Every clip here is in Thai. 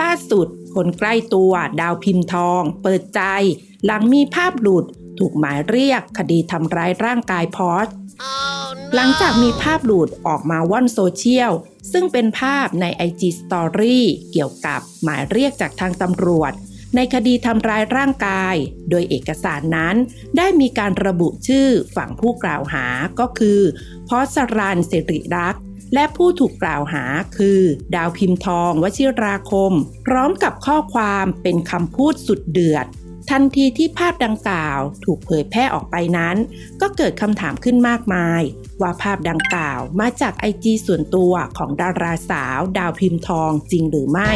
ล่าสุด คนใกล้ตัวดาวพิมพ์ทอง เปิดใจ หลังมีภาพหลุด ถูกหมายเรียกคดีทำร้ายร่างกายพอสหลังจากมีภาพหลุดออกมาว่อนโซเชียล ซึ่งเป็นภาพใน IG Story เกี่ยวกับหมายเรียกจากทางตำรวจ ในคดีทำร้ายร่างกาย โดยเอกสารนั้น ได้มีการระบุชื่อฝั่งผู้กล่าวหาก็คือพอสรันสิริรักษ์ และผู้ถูกกล่าวหาคือ ดาวพิมพ์ทองวชิราคม พร้อมกับข้อความเป็นคำพูดสุดเดือด ทันทีที่ภาพดังกล่าวถูกเผยแพร่ออกไปนั้น ก็เกิดคำถามขึ้นมากมาย ว่าภาพดังกล่าวมาจากไอจีส่วนตัวของดาราสาว ดาวพิมพ์ทองจริงหรือไม่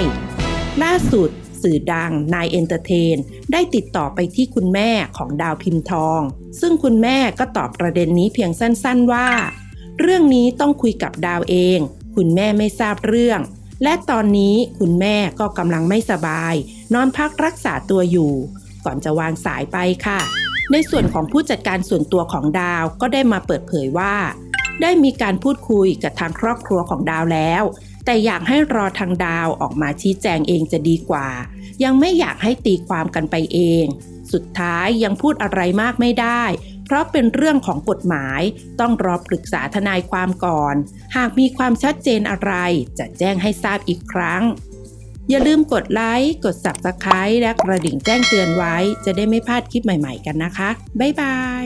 ล่าสุดสื่อดังนายเอนเตอร์เทน ได้ติดต่อไปที่คุณแม่ของดาวพิมพ์ทอง ซึ่งคุณแม่ก็ตอบประเด็นนี้เพียงสั้น ๆ ว่า เรื่องนี้ต้องคุยกับดาวเอง คุณแม่ไม่ทราบเรื่อง และตอนนี้คุณแม่ก็กำลังไม่สบาย นอนพักรักษาตัวอยู่ ก่อนจะวางสายไปค่ะ ในส่วนของผู้จัดการส่วนตัวของดาวก็ได้มาเปิดเผยว่า ได้มีการพูดคุยกับทางครอบครัวของดาวแล้ว แต่อยากให้รอทางดาวออกมาชี้แจงเองจะดีกว่า ยังไม่อยากให้ตีความกันไปเอง สุดท้ายยังพูดอะไรมากไม่ได้ เพราะเป็นเรื่องของกฎหมาย ต้องรอปรึกษาทนายความก่อน หากมีความชัดเจนอะไร จะแจ้งให้ทราบอีกครั้ง อย่าลืมกดไลค์ กด Subscribe และกระดิ่งแจ้งเตือนไว้ จะได้ไม่พลาดคลิปใหม่ๆกันนะคะ บ๊ายบาย